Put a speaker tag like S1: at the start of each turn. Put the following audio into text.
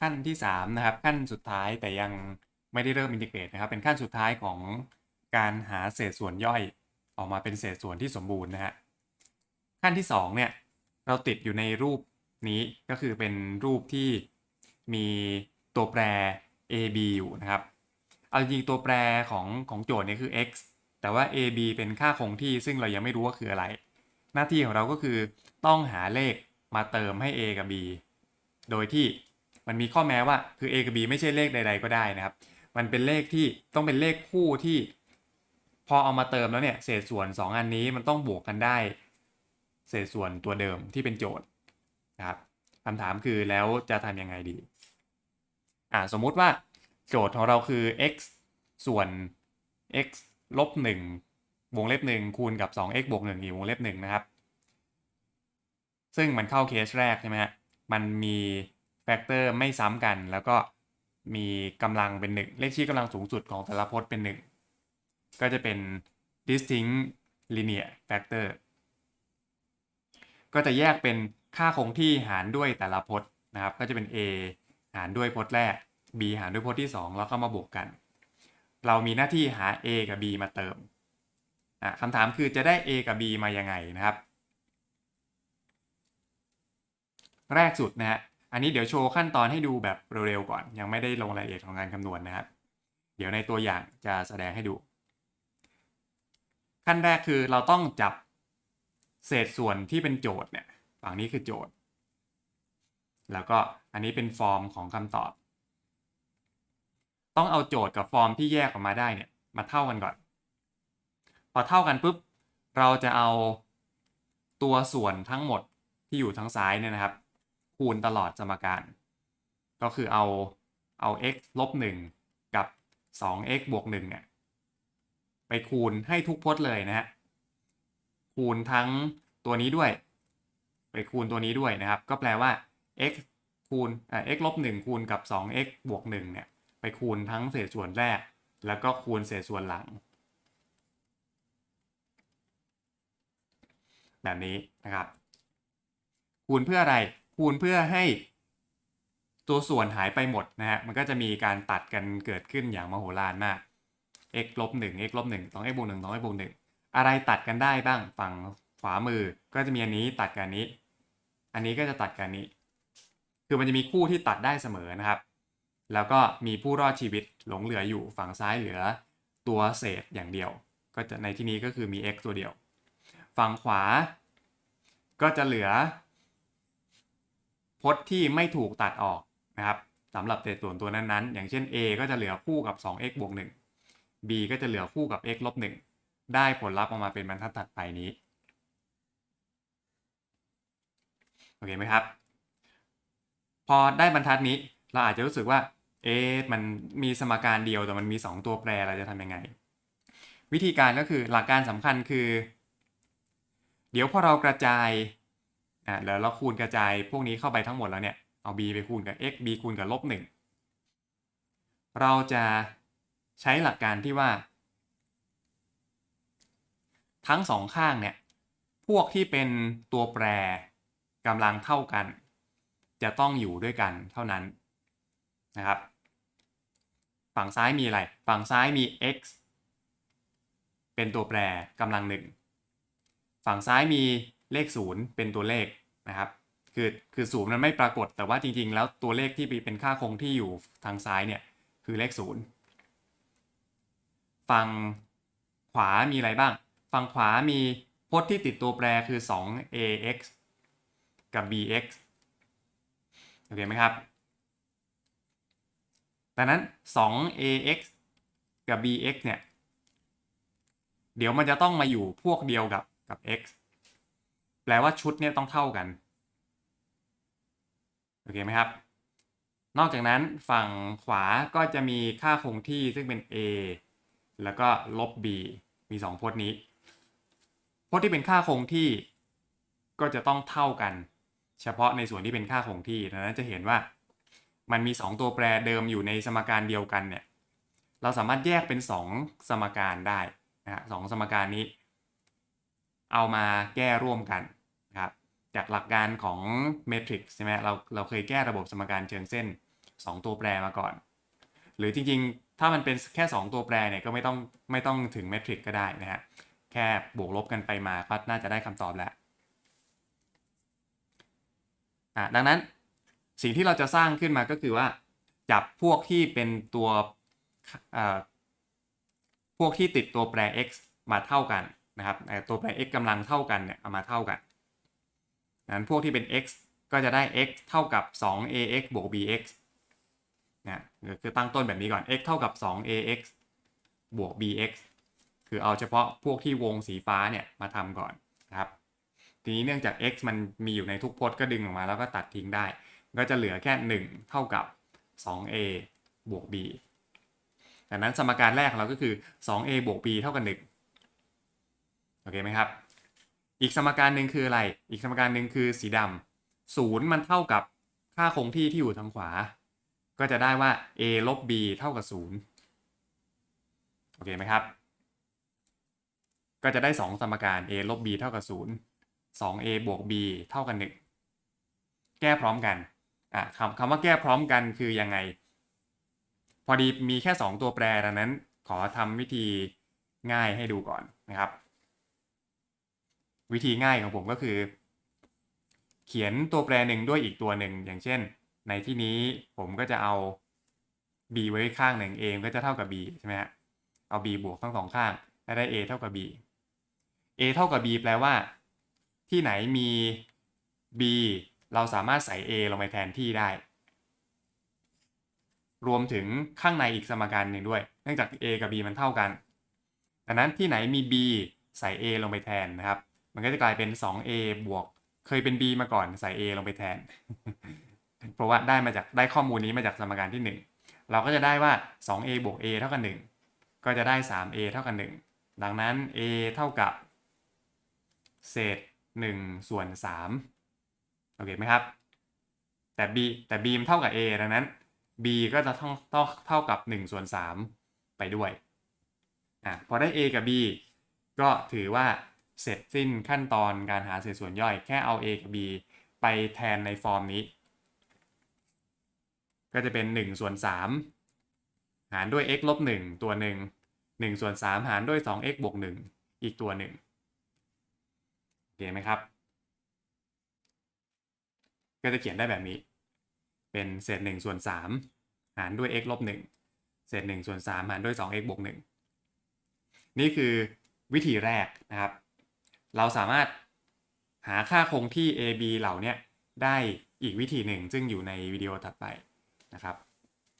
S1: ขั้นที่3นะครับขั้นสุดท้ายแต่ยังไม่ได้เริ่มอินทิเกรตนะครับเป็นขั้นสุดท้ายของการหาเศษส่วนย่อยออกมาเป็นเศษส่วนที่สมบูรณ์นะฮะขั้นที่2เนี่ยเราติดอยู่ในรูปนี้ก็คือเป็นรูปที่มีตัวแปร a b อยู่นะครับ เอาจริงตัวแปรของของโจทย์เนี่ยคือ x แต่ว่า a b เป็นค่าคงที่ซึ่งเรายังไม่รู้ว่าคืออะไร หน้าที่ของเราก็คือต้องหาเลขมาเติมให้ a กับ b โดยที่ มันมีข้อแม้ว่าคือ a กับ b ไม่ใช่เลขใด ๆ ก็ได้นะครับ มันเป็นเลขที่ต้องเป็นเลขคู่ที่ พอเอามาเติมแล้วเนี่ยเศษส่วน 2 อันนี้มันต้องบวกกันได้ เศษส่วนตัวเดิมที่เป็นโจทย์นะครับคำถามคือแล้วจะทำยังไงดีอ่าสมมุติว่าโจทย์ของเราคือ x ส่วน x ลบ1วงเล็บ 1 คูณกับ 2x บวก1อีกวงเล็บ1นะครับ ซึ่งมันเข้าเคสแรกใช่ไหมฮะ มันมี แฟกเตอร์ไม่ซ้ำกัน แล้วก็มีกำลังเป็นหนึ่งเลขชี้กำลังสูงสุดของแต่ละพจน์เป็นหนึ่งก็จะเป็น distinct linear factor ก็จะแยกเป็นค่าคงที่หารด้วยแต่ละพจน์นะครับ ก็จะเป็น a หารด้วยพจน์แรก b หารด้วยพจน์ที่ 2 แล้วก็มาบวกกัน เรามีหน้าที่หา a กับ b มาเติมคำถามคือจะได้ a กับ b มายังไงนะครับ แรกสุดนะฮะ อันนี้เดี๋ยวโชว์ขั้นตอนให้ดูแบบเร็วๆก่อน ยังไม่ได้ลงรายละเอียดของการคำนวณนะครับ เดี๋ยวในตัวอย่างจะแสดงให้ดู ขั้นแรกคือเราต้องจับเศษส่วนที่เป็นโจทย์เนี่ยฝั่งนี้คือโจทย์ แล้วก็อันนี้เป็นฟอร์มของคำตอบ ต้องเอาโจทย์กับฟอร์มที่แยกออกมาได้เนี่ยมาเท่ากันก่อน พอเท่ากันปุ๊บเราจะเอาตัวส่วนทั้งหมดที่อยู่ทางซ้ายเนี่ยนะครับ คูณตลอดสมการ ก็คือเอาเอา x ลบ1กับ 2x บวก1เนี่ยไปคูณให้ทุกพจน์เลยนะฮะคูณทั้งตัวนี้ด้วย ไปคูณตัวนี้ด้วยนะครับ ก็แปลว่า x คูณอ่า x ลบ1คูณกับ 2x บวก1เนี่ยไปคูณทั้งเศษส่วนแรก แล้วก็คูณเศษส่วนหลัง แบบนี้นะครับ คูณเพื่ออะไร คูณเพื่อให้ตัวส่วนหายไปหมดนะฮะ มันก็จะมีการตัดกันเกิดขึ้นอย่างมโหฬารมาก x ลบ1 x ลบ1 2x บวก1 2x บวก1อะไรตัดกันได้บ้าง ฝั่งขวามือก็จะมีอันนี้ตัดกันนี้ อันนี้ก็จะตัดกันนี้ คือมันจะมีคู่ที่ตัดได้เสมอนะครับ แล้วก็มีผู้รอดชีวิตหลงเหลืออยู่ฝั่งซ้ายเหลือตัวเศษอย่างเดียว ก็จะในที่นี้ก็คือมี x ตัวเดียว ฝั่งขวาก็จะเหลือ พจน์ที่ไม่ถูกตัดออกนะครับสำหรับเศษส่วนตัวนั้นๆ อย่างเช่น a ก็จะเหลือคู่กับ 2x บวก 1 b ก็จะเหลือคู่กับ x ลบ 1 ได้ผลลัพธ์ออกมาเป็นบรรทัดถัดไปนี้ โอเคไหมครับ พอได้บรรทัดนี้เราอาจจะรู้สึกว่า เอ๊ะมันมีสมการเดียวแต่มันมี 2 ตัวแปรเราจะทำยังไง วิธีการก็คือหลักการสำคัญคือ เดี๋ยวพอเรากระจาย อะแล้วเราคูณกระจายพวกนี้เข้าไปทั้งหมดแล้วเนี่ยเอา b ไปคูณกับ x b คูณกับลบ1เราจะใช้หลักการที่ว่า ทั้งสองข้างเนี่ยพวกที่เป็นตัวแปรกำลังเท่ากัน จะต้องอยู่ด้วยกันเท่านั้นนะครับ ฝั่งซ้ายมีอะไร ฝั่งซ้ายมี x เป็นตัวแปรกำลังหนึ่งฝั่งซ้ายมี เลขศูนย์เป็นตัวเลขนะครับ คือคือศูนย์มันไม่ปรากฏ แต่ว่าจริงๆ แล้วตัวเลขที่เป็นค่าคงที่อยู่ทางซ้ายเนี่ยคือเลขศูนย์ฝั่งขวามีอะไรบ้าง ฝั่งขวามีพจน์ที่ติดตัวแปรคือ 2ax กับ bx โอเคไหมครับ ดังนั้น 2ax กับ bx เนี่ย เดี๋ยวมันจะต้องมาอยู่พวกเดียวกับกับ x แปลว่าชุดเนี่ยต้องเท่ากัน โอเคไหมครับ นอกจากนั้นฝั่งขวาก็จะมีค่าคงที่ซึ่งเป็น a แล้วก็ลบ b มี 2พจน์นี้ พจน์ที่เป็นค่าคงที่ก็จะต้องเท่ากัน เฉพาะในส่วนที่เป็นค่าคงที่ดังนั้นจะเห็นว่ามันมี 2 ตัวแปรเดิมอยู่ในสมการเดียวกันเนี่ยเราสามารถแยกเป็น 2 สมการได้นะฮะสองสมการนี้ เอามาแก้ร่วมกัน จากหลักการของเมทริกซ์ใช่ไหมเราเราเคยแก้ระบบสมการเชิงเส้น 2 ตัวแปรมาก่อน หรือจริงๆ ถ้ามันเป็นแค่ 2 ตัวแปรเนี่ยก็ไม่ต้องไม่ต้องถึงเมทริกก็ได้นะฮะแค่บวกลบกันไปมาก็น่าจะได้คำตอบแล้วอะดังนั้นสิ่งที่เราจะสร้างขึ้นมาก็คือว่า จับพวกที่เป็นตัวอ่อพวกที่ติดตัวแปร x มาเท่ากันนะครับตัวแปร x กำลังเท่ากันเนี่ยเอามาเท่ากัน นั้นพวกที่เป็น x ก็จะได้ x เท่ากับ 2ax บวก bx นะคือตั้งต้นแบบนี้ก่อน x เท่ากับ 2ax บวก bx คือเอาเฉพาะพวกที่วงสีฟ้าเนี่ยมาทำก่อนนะครับ ทีนี้เนื่องจาก x มันมีอยู่ในทุกพจน์ก็ดึงออกมาแล้วก็ตัดทิ้งได้ ก็จะเหลือแค่ 1 เท่ากับ 2a บวก b ดังนั้นสมการแรกของเราก็คือ 2a บวก b เท่ากับ 1 โอเคไหมครับ อีกสมการหนึ่งคืออะไร อีกสมการหนึ่งคือสีดำศูนย์มันเท่ากับค่าคงที่ที่อยู่ทางขวา ก็จะได้ว่า a ลบ b เท่ากับ0โอเคไหมครับ ก็จะได้ 2 สมการ a ลบ b เท่ากับ0 2a บวก b เท่ากับ1แก้พร้อมกันอะคำคำว่าแก้พร้อมกันคือยังไง พอดีมีแค่ 2 ตัวแปรดังนั้น ขอทำวิธีง่ายให้ดูก่อนนะครับ วิธีง่ายของผมก็คือ เขียนตัวแปรหนึ่งด้วยอีกตัวหนึ่ง อย่างเช่น ในที่นี้ผมก็จะเอา b ไว้ข้างหนึ่ง a ก็จะเท่ากับ b ใช่ไหมฮะเอา b บวกทั้งสองข้างและได้ a เท่ากับ b a เท่ากับ b แปลว่า ที่ไหนมี b เราสามารถใส่ a ลงไปแทนที่ได้ รวมถึงข้างในอีกสมการหนึ่งด้วย เนื่องจาก a กับ b มันเท่ากัน ดังนั้นที่ไหนมี b ใส่ a ลงไปแทนนะครับ มันก็จะกลายเป็น 2a บวก เคยเป็น b มาก่อนใส่ a ลงไปแทน เพราะว่าได้มาจากได้ข้อมูลนี้มาจากสมการที่ 1 เราก็จะได้ว่า 2a บวก a เท่ากับ 1 ก็จะได้ 3a เท่ากับ 1 ดังนั้น a เท่ากับ เศษ 1 ส่วน3โอเคไหมครับ แต่ b แต่ b มันเท่ากับ a ดังนั้น b ก็จะต้องต้องเท่ากับ1ส่วน3ไปด้วยอะพอได้ a กับ b ก็ถือว่า เสร็จสิ้นขั้นตอนการหาเศษส่วนย่อย แค่เอา a กับ b ไปแทนในฟอร์มนี้ ก็จะเป็น 1 ส่วน 3 หารด้วย x ลบ 1 ตัวหนึ่ง1ส่วน 3 หารด้วย 2x บวก 1 อีกตัวหนึ่งโอเคไหมครับ ก็จะเขียนได้แบบนี้ เป็นเศษ1ส่วน 3 หารด้วย x ลบ 1 เศษ1ส่วน 3 หารด้วย 2x บวก 1 นี่คือวิธีแรกนะครับ เราสามารถหาค่าคงที่ a b เหล่านี้ได้อีกวิธีหนึ่ง ซึ่งอยู่ในวิดีโอถัดไปนะครับ